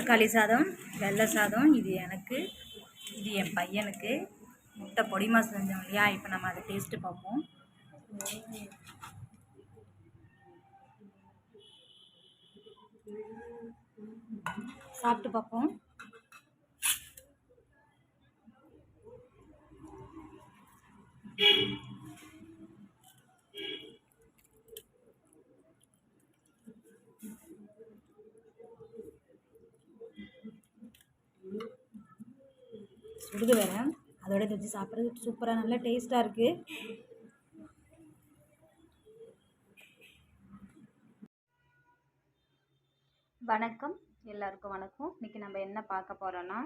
தக்காளி சாதம் வெள்ளை சாதம் இது எனக்கு இது என் பையனுக்கு. முட்டை பொடி செஞ்சோம் இல்லையா? இப்போ நம்ம அதை டேஸ்ட்டு பார்ப்போம். சாப்பிட்டு பார்ப்போம். சுடுது வேறு. அதோட இதை வச்சு சாப்பிட்றது சூப்பராக நல்லா டேஸ்ட்டாக இருக்குது வணக்கம். எல்லாருக்கும் வணக்கம். இன்றைக்கி நம்ம என்ன பார்க்க போகிறோன்னா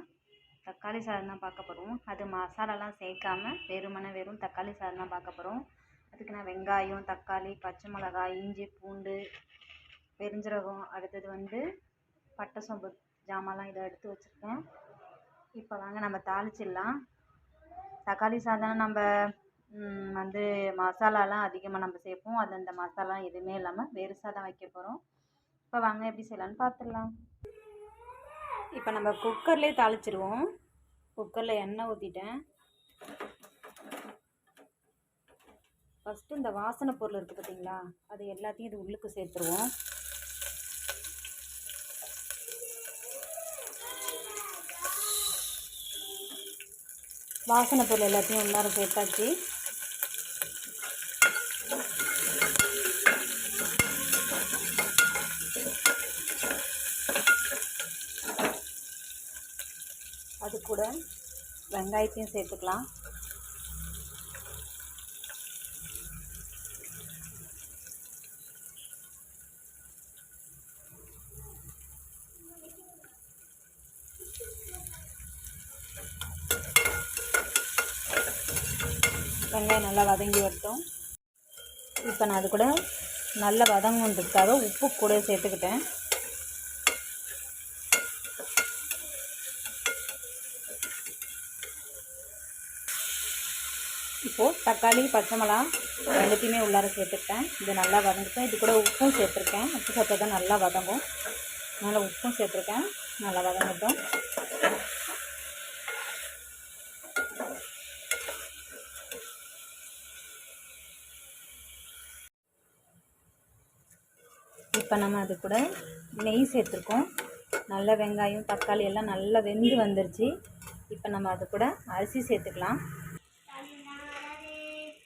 தக்காளி சாதம் தான் பார்க்க போகிறோம் அது மசாலாலாம் சேர்க்காம வெறுமனே வெறும் தக்காளி சாதம் தான் பார்க்க போகிறோம் அதுக்கு நான் வெங்காயம் தக்காளி பச்சை மிளகாய் இஞ்சி பூண்டு பெருஞ்சீரகம் அடுத்தது வந்து பட்டை சோம்பு ஜாமான்லாம் இதை எடுத்து வச்சுருக்கேன். இப்போ வாங்க நம்ம தாளிச்சிடலாம். தக்காளி சாதம் நம்ம வந்து மசாலாலாம் அதிகமாக நம்ம சேர்ப்போம். அது அந்த மசாலா எதுவுமே இல்லாமல் வெறு சாதம் வைக்க போகிறோம் இப்போ வாங்க எப்படி செய்யலான்னு பார்த்துடலாம் இப்போ நம்ம குக்கர்லேயே தாளிச்சிருவோம். குக்கரில் எண்ணெய் ஊற்றிட்டேன் ஃபஸ்ட்டு இந்த வாசனை பொருள் இருக்குது பார்த்தீங்களா அது எல்லாத்தையும் இது உள்ளுக்கு சேர்த்துருவோம். வாசனை பொருள் எல்லாத்தையும் உள்ளார சேர்த்தாச்சு அது கூட வெங்காயத்தையும் சேர்த்துக்கலாம். வெங்காயம் நல்லா வதங்கி வரட்டும். இப்போ நான் அது கூட நல்லா வதங்குன்றதுக்காக உப்பு கூட சேர்த்துக்கிட்டேன். இப்போது தக்காளி பச்சை மிளகா ரெண்டுத்தையுமே உள்ளார சேர்த்துக்கிட்டேன். இது நல்லா வதங்கிட்டேன் இது கூட உப்பும் சேர்த்துருக்கேன். உப்பு சேர்த்தா தான் நல்லா வதங்கும். அதனால் உப்பும் சேர்த்துருக்கேன். நல்லா வதங்கட்டும். இப்போ நம்ம அது கூட நெய் சேர்த்துருக்கோம். நல்ல வெங்காயம் தக்காளி எல்லாம் நல்லா வெந்து வந்துருச்சு. இப்போ நம்ம அது கூட அரிசி சேர்த்துக்கலாம்.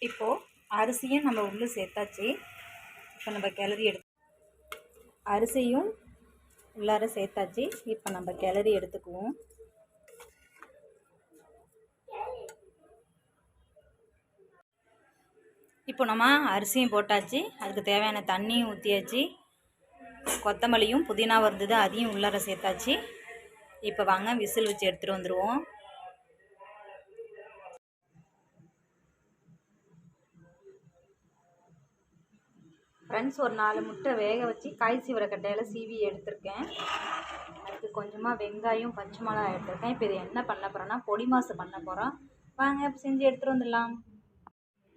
இப்போது அரிசியும் நம்ம உள்ளே சேர்த்தாச்சு. இப்போ நம்ம கிளறி எடுத்து அரிசியும் உள்ளார சேர்த்தாச்சு. இப்போ நம்ம கிளறி எடுத்துக்குவோம். இப்போ நம்ம அரிசியும் போட்டாச்சு. அதுக்கு தேவையான தண்ணியும் ஊற்றியாச்சு கொத்தமல்லியும் புதினா இருந்தது அதையும் உள்ளார சேர்த்தாச்சு. இப்போ வாங்க விசில் வச்சு எடுத்துகிட்டு வந்துடுவோம் ஃப்ரெண்ட்ஸ் ஒரு நாலு முட்டை வேக வச்சு காய் சீவர கட்டையில் சீவி எடுத்திருக்கேன். அதுக்கு கொஞ்சமாக வெங்காயம் பச்சை மிளகாய் எடுத்திருக்கேன். இப்போ இது என்ன பண்ண போகிறோன்னா பொடி மாசு பண்ண போகிறோம் வாங்க இப்போ செஞ்சு எடுத்துகிட்டு வந்துடலாம்.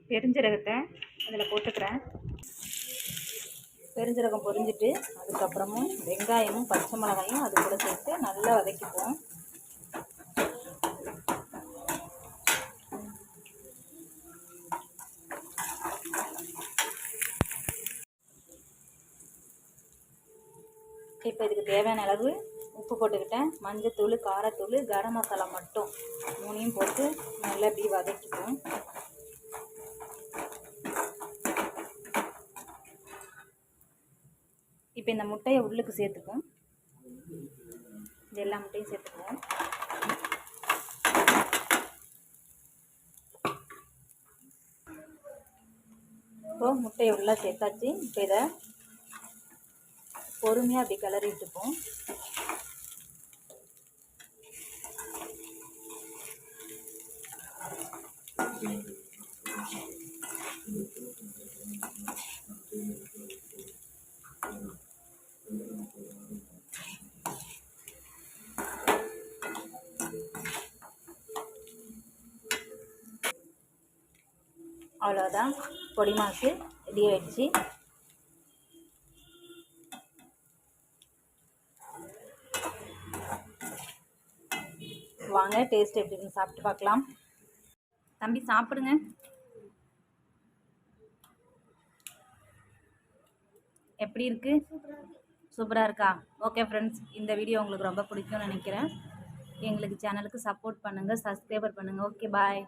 பெருஞ்சீரகத்தை அதில் போட்டுக்கிறேன். பெருஞ்சீரகம் பொரிஞ்சிட்டு அதுக்கப்புறமும் வெங்காயமும் பச்சை மிளகாயும் அது கூட சேர்த்து நல்லா வதக்கிப்போம். இப்போ இதுக்கு தேவையான அளவு உப்பு போட்டுக்கிட்டேன். மஞ்சத்தூள் காரத்தூள் கரம் மசாலா மட்டும் மூணையும் போட்டு நல்லா இப்படி வதக்கிப்போம். இப்போ இந்த முட்டையை உள்ளுக்கு சேர்த்துக்கும் இது எல்லா முட்டையும் சேர்த்துக்குவோம். இப்போ முட்டையை உள்ளே சேர்த்தாச்சு. இப்போ இதை பொறுமையாக அப்படி கிளறிட்டுப்போம். அவ்வளோதான் பொடி மாசு ரெடி ஆயிடுச்சு. வாங்க டேஸ்ட் எப்படி இருக்குன்னு சாப்பிட்டு பார்க்கலாம். தம்பி சாப்பிடுங்க. எப்படி இருக்கு? சூப்பராக இருக்கா? ஓகே ஃப்ரெண்ட்ஸ் இந்த வீடியோ உங்களுக்கு ரொம்ப பிடிக்கும்னு நினைக்கிறேன். எங்களுக்கு சேனலுக்கு சப்போர்ட் பண்ணுங்கள் சப்ஸ்கிரைபர் பண்ணுங்கள் ஓகே பாய்